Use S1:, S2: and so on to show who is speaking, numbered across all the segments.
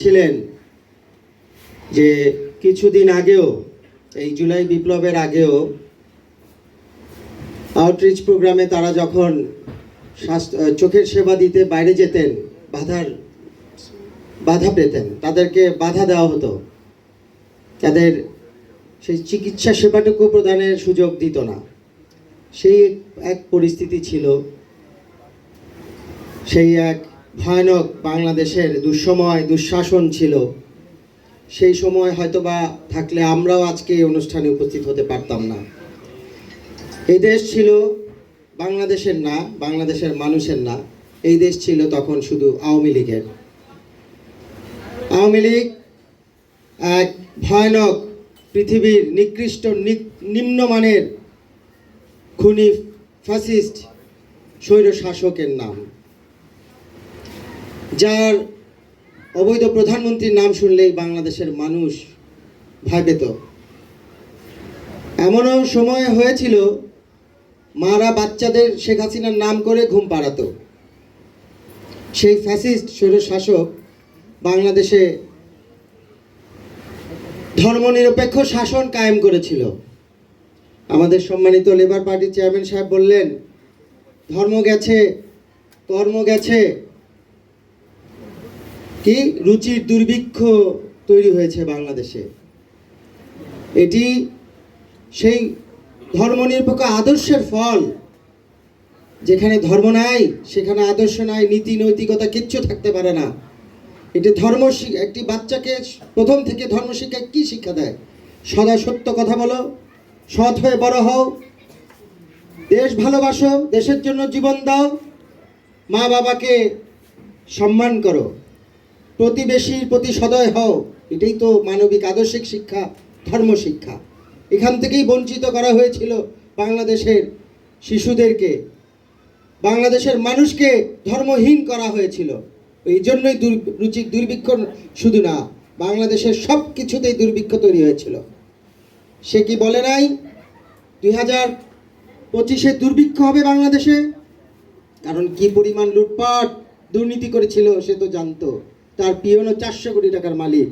S1: ছিলেন যে কিছুদিন আগেও, এই জুলাই বিপ্লবের আগেও আউটরিচ প্রোগ্রামে তারা যখন স্বাস্থ্য চোখের সেবা দিতে বাইরে যেতেন, বাধার, বাধা পেতেন, তাদেরকে বাধা দেওয়া হতো। তাদের সেই চিকিৎসা সেবাটুকু প্রদানের সুযোগ দিত না। সেই এক পরিস্থিতি ছিল। সেই এক ভয়ানক বাংলাদেশের দুঃসময়, দুঃশাসন ছিল। সেই সময় হয়তোবা থাকলে আমরাও আজকে এই অনুষ্ঠানে উপস্থিত হতে পারতাম না। এই দেশ ছিল বাংলাদেশের না, বাংলাদেশের মানুষের না। এই দেশ ছিল তখন শুধু আওয়ামী লীগের। আওয়ামী লীগ এক ভয়ানক পৃথিবীর নিকৃষ্ট নিম্নমানের খুনি ফ্যাসিস্ট স্বৈর শাসকের নাম। যার অবৈধ প্রধানমন্ত্রীর নাম শুনলেই বাংলাদেশের মানুষ ভয় পেত এমনও সময় হয়েছিল মারা বাচ্চাদের শেখ হাসিনার নাম করে ঘুম পাড়াতো। সেই ফ্যাসিস্ট শাসক বাংলাদেশে ধর্মনিরপেক্ষ শাসন কায়েম করেছিল। আমাদের সম্মানিত লেবার পার্টির চেয়ারম্যান সাহেব বললেন, ধর্ম গেছে, কর্ম গেছে কি রুচির দুর্ভিক্ষ তৈরি হয়েছে বাংলাদেশে? এটি সেই ধর্মনিরপেক্ষ আদর্শের ফল। যেখানে ধর্ম নাই, সেখানে আদর্শ নাই, নীতি, নৈতিকতা কিচ্ছু থাকতে পারে না। এটি ধর্ম একটি বাচ্চাকে প্রথম থেকে ধর্ম শিক্ষায় কী শিক্ষা দেয়? সদা সত্য কথা বলো, সৎ হয়ে বড় হও, দেশ ভালোবাসো, দেশের জন্য জীবন দাও মা বাবাকে সম্মান করো। প্রতিবেশীর প্রতি সদয় হও। এটাই তো মানবিক আদর্শিক শিক্ষা ধর্ম শিক্ষা এখান থেকেই বঞ্চিত করা হয়েছিল বাংলাদেশের শিশুদেরকে। বাংলাদেশের মানুষকে ধর্মহীন করা হয়েছিল। এই জন্যই রুচির দুর্ভিক্ষ শুধু না, বাংলাদেশের সব কিছুতেই দুর্ভিক্ষ তৈরি হয়েছিল। সে কি বলে নাই? দুই হাজার পঁচিশে দুর্ভিক্ষ হবে বাংলাদেশে? কারণ কি পরিমাণ লুটপাট, দুর্নীতি করেছিল সে তো জানতো। তার পিয়নও চারশো কোটি টাকার মালিক।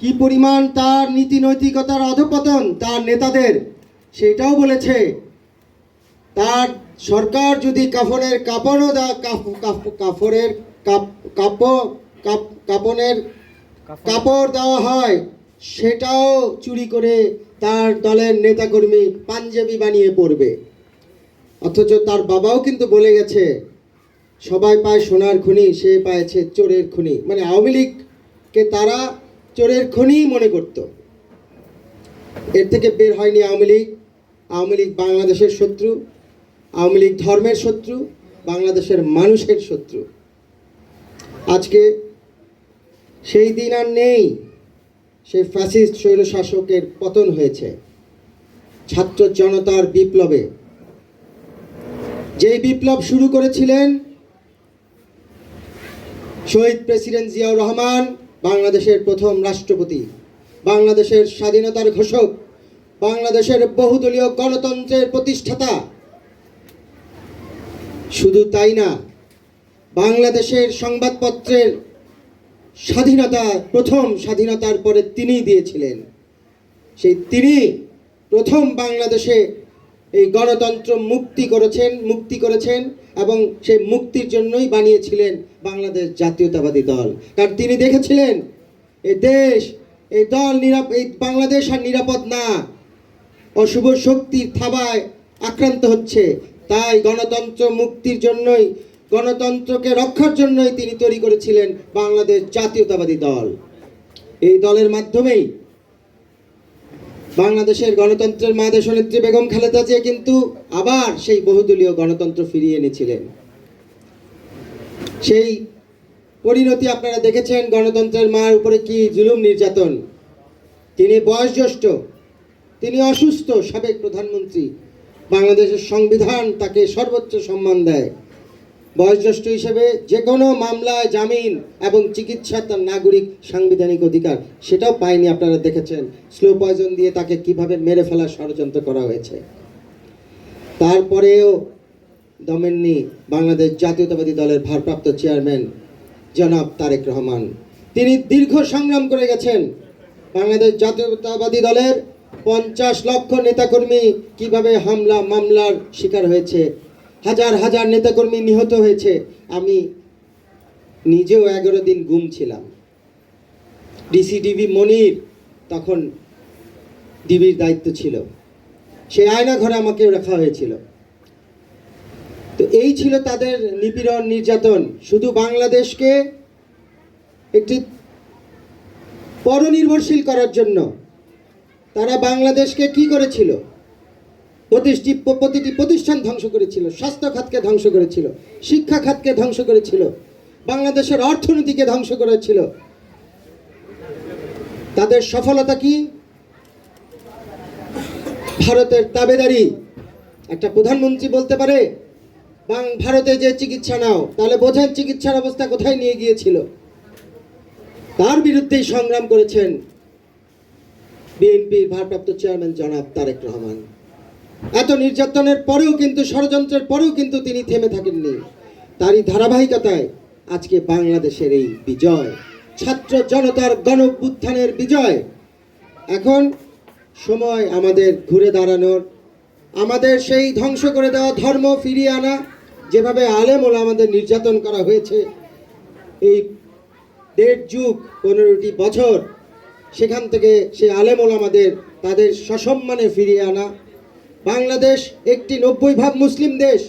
S1: কি পরিমাণ তার নীতি নৈতিকতার অধপতন তার নেতাদের, সেটাও বলেছে। তার সরকার যদি কাফনের কাপড়ও দা কাপ কাপ- কাপনের কাপড় দেওয়া হয়, সেটাও চুরি করে তার দলের নেতাকর্মী পাঞ্জাবি বানিয়ে পড়বে। অথচ তার বাবাও কিন্তু বলে গেছে সবাই পায় সোনার খনি, সে পাইছে চোরের খনি। মানে আওয়ামী লীগকে তারা চোরের খনি মনে করত। এর থেকে বের হয়নি আওয়ামী লীগ। আওয়ামী লীগ বাংলাদেশের শত্রু, আওয়ামী লীগ ধর্মের শত্রু, বাংলাদেশের মানুষের শত্রু। আজকে সেই দিন আর নেই, সেই ফ্যাসিস্ট স্বৈর শাসকের পতন হয়েছে। ছাত্র জনতার বিপ্লবে। যেই বিপ্লব শুরু করেছিলেন শহীদ প্রেসিডেন্ট জিয়াউর রহমান বাংলাদেশের প্রথম রাষ্ট্রপতি, বাংলাদেশের স্বাধীনতার ঘোষক, বাংলাদেশের বহুদলীয় গণতন্ত্রের প্রতিষ্ঠাতা। শুধু তাই না, বাংলাদেশের সংবাদপত্রের স্বাধীনতা, প্রথম স্বাধীনতার পরে তিনিই দিয়েছিলেন। সেই তিনি প্রথম বাংলাদেশে এই গণতন্ত্র মুক্তি করেছেন মুক্তি করেছেন এবং সেই মুক্তির জন্যই বানিয়েছিলেন বাংলাদেশ জাতীয়তাবাদী দল। কারণ তিনি দেখেছিলেন এই দেশ এই দল নিরাপ, এই বাংলাদেশ আর নিরাপদ না। অশুভ শক্তির থাবায় আক্রান্ত হচ্ছে। তাই গণতন্ত্র মুক্তির জন্যই, গণতন্ত্রকে রক্ষার জন্যই তিনি তৈরি করেছিলেন বাংলাদেশ জাতীয়তাবাদী দল। এই দলের মাধ্যমেই বাংলাদেশের গণতন্ত্রের মা দেশনেত্রী বেগম খালেদা জিয়া কিন্তু আবার সেই বহুদলীয় গণতন্ত্র ফিরিয়ে এনেছিলেন। সেই পরিণতি আপনারা দেখেছেন গণতন্ত্রের মার উপরে কি জুলুম নির্যাতন। তিনি বয়সজ্যেষ্ঠ তিনি অসুস্থ, সাবেক প্রধানমন্ত্রী। বাংলাদেশের সংবিধান তাকে সর্বোচ্চ সম্মান দেয়। বয়োজ্যেষ্ঠ হিসেবে যে কোনো মামলায় জামিন এবং চিকিৎসা তার নাগরিক সাংবিধানিক অধিকার সেটাও পায়নি আপনারা দেখেছেন। স্লো পয়জন দিয়ে তাকে কীভাবে মেরে ফেলার ষড়যন্ত্র করা হয়েছে। তারপরেও দমেননি বাংলাদেশ জাতীয়তাবাদী দলের ভারপ্রাপ্ত চেয়ারম্যান জনাব তারেক রহমান। তিনি দীর্ঘ সংগ্রাম করে গেছেন। বাংলাদেশ জাতীয়তাবাদী দলের পঞ্চাশ লক্ষ নেতাকর্মী কীভাবে হামলা মামলার শিকার হয়েছে হাজার হাজার নেতাকর্মী নিহত হয়েছে। আমি নিজেও এগারো দিন গুম ছিলাম। ডিসিডিবি মনির তখন ডিবির দায়িত্ব ছিল। সেই আয়না ঘরে আমাকে রাখা হয়েছিল। তো এই ছিল তাদের নিপীড়ন, নির্যাতন। শুধু বাংলাদেশকে একটি পরনির্ভরশীল করার জন্য। তারা বাংলাদেশকে কি করেছিল? প্রতিষ্ঠি প্রতিটি প্রতিষ্ঠান ধ্বংস করেছিল, স্বাস্থ্য খাতকে ধ্বংস করেছিল, শিক্ষা খাতকে ধ্বংস করেছিল, বাংলাদেশের অর্থনীতিকে ধ্বংস করেছিল। তাদের সফলতা কি? ভারতের তাবেদারি। একটা প্রধানমন্ত্রী বলতে পারে ভারতে যে চিকিৎসা নাও, তাহলে বোঝেন চিকিৎসার অবস্থা কোথায় নিয়ে গিয়েছিল। তার বিরুদ্ধেই সংগ্রাম করেছেন বিএনপির ভারপ্রাপ্ত চেয়ারম্যান জনাব তারেক রহমান। এত নির্যাতনের পরেও কিন্তু, ষড়যন্ত্রের পরেও কিন্তু তিনি থেমে থাকেননি। তারই ধারাবাহিকতায় আজকে বাংলাদেশের এই বিজয়, ছাত্র জনতার গণ বিজয়। এখন সময় আমাদের ঘুরে দাঁড়ানোর, আমাদের সেই ধ্বংস করে দেওয়া ধর্ম ফিরিয়ে আনা, যেভাবে আলেমোল আমাদের নির্যাতন করা হয়েছে, এই দেড় যুগ, পনেরোটি বছর, সেখান থেকে সেই আলেমোল আমাদের তাদের সসম্মানে ফিরিয়ে আনা। বাংলাদেশ একটি নব্বই ভাগ মুসলিম দেশ।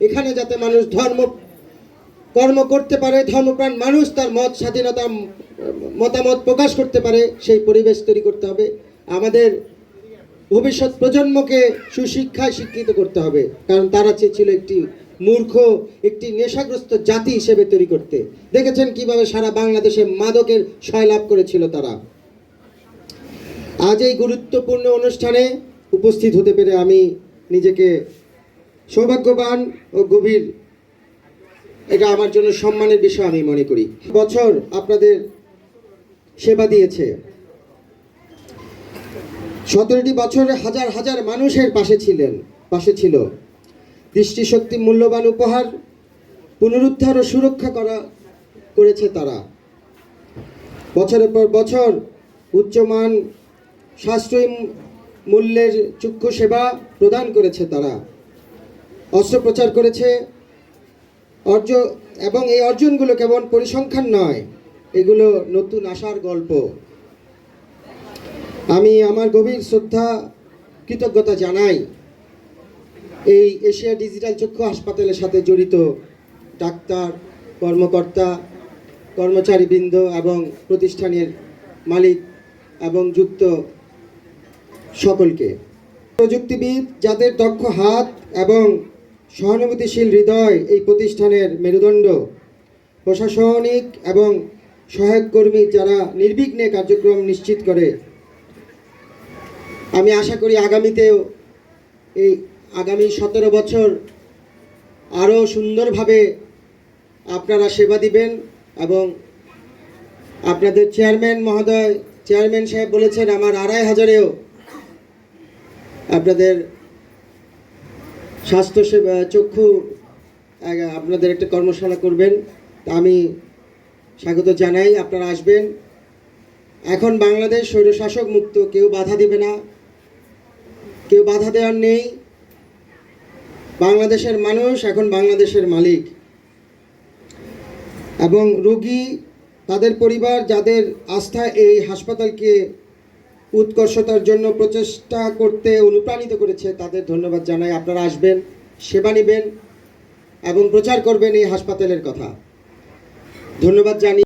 S1: এখানে যাতে মানুষ ধর্ম, কর্ম করতে পারে, ধর্মপ্রাণ মানুষ তার মত, স্বাধীনতা মতামত প্রকাশ করতে পারে, সেই পরিবেশ তৈরি করতে হবে। আমাদের ভবিষ্যৎ প্রজন্মকে সুশিক্ষায় শিক্ষিত করতে হবে, কারণ তারা চেয়েছিল একটি মূর্খ, একটি নেশাগ্রস্ত জাতি হিসেবে তৈরি করতে। দেখেছেন কীভাবে সারা বাংলাদেশে মাদকের সয়লাভ করেছিল তারা। আজ এই গুরুত্বপূর্ণ অনুষ্ঠানে উপস্থিত হতে পেরে আমি নিজেকে সৌভাগ্যবান ও গভীর। এটা আমার জন্য সম্মানের বিষয় আমি মনে করি। বছর আপনাদের সেবা দিয়েছে। সতেরোটি বছরে হাজার হাজার মানুষের পাশে ছিলেন, পাশে ছিল। দৃষ্টিশক্তি মূল্যবান উপহার, পুনরুদ্ধার ও সুরক্ষা করা করেছে তারা। বছরের পর বছর উচ্চমান সাশ্রয়ী মূল্যের চক্ষু সেবা প্রদান করেছে তারা। অস্ত্রোপচার করেছে। অর্জ এবং এই অর্জনগুলো কেবল পরিসংখ্যান নয়, এগুলো নতুন আশার গল্প। আমি আমার গভীর শ্রদ্ধা, কৃতজ্ঞতা জানাই এই এশিয়া ডিজিটাল চক্ষু হাসপাতালের সাথে জড়িত ডাক্তার, কর্মকর্তা, কর্মচারীবৃন্দ এবং প্রতিষ্ঠানের মালিক এবং যুক্ত সকলকে। প্রযুক্তিবিদ যাদের দক্ষ হাত এবং সহানুভূতিশীল হৃদয় এই প্রতিষ্ঠানের মেরুদণ্ড, প্রশাসনিক এবং সহায়ক কর্মী যারা নির্বিঘ্নে কার্যক্রম নিশ্চিত করে। আমি আশা করি আগামীতেও এই আগামী সতেরো বছর আরও সুন্দরভাবে আপনারা সেবা দিবেন এবং আপনাদের চেয়ারম্যান মহোদয়, চেয়ারম্যান সাহেব বলেছেন, আমার আড়াই হাজারেও আপনাদের স্বাস্থ্য সেবা চক্ষু আপনাদের একটা কর্মশালা করবেন আমি স্বাগত জানাই, আপনারা আসবেন। এখন বাংলাদেশ স্বৈরশাসক মুক্ত, কেউ বাধা দেবে না, কেউ বাধা দেওয়ার নেই। বাংলাদেশের মানুষ এখন বাংলাদেশের মালিক। এবং রোগী, তাদের পরিবার, যাদের আস্থা এই হাসপাতালকে উৎকর্ষতার জন্য প্রচেষ্টা করতে অনুপ্রাণিত করেছে, তাদের ধন্যবাদ জানাই। আপনারা আসবেন, সেবা নেবেন এবং প্রচার করবেন এই হাসপাতালের কথা। ধন্যবাদ জানি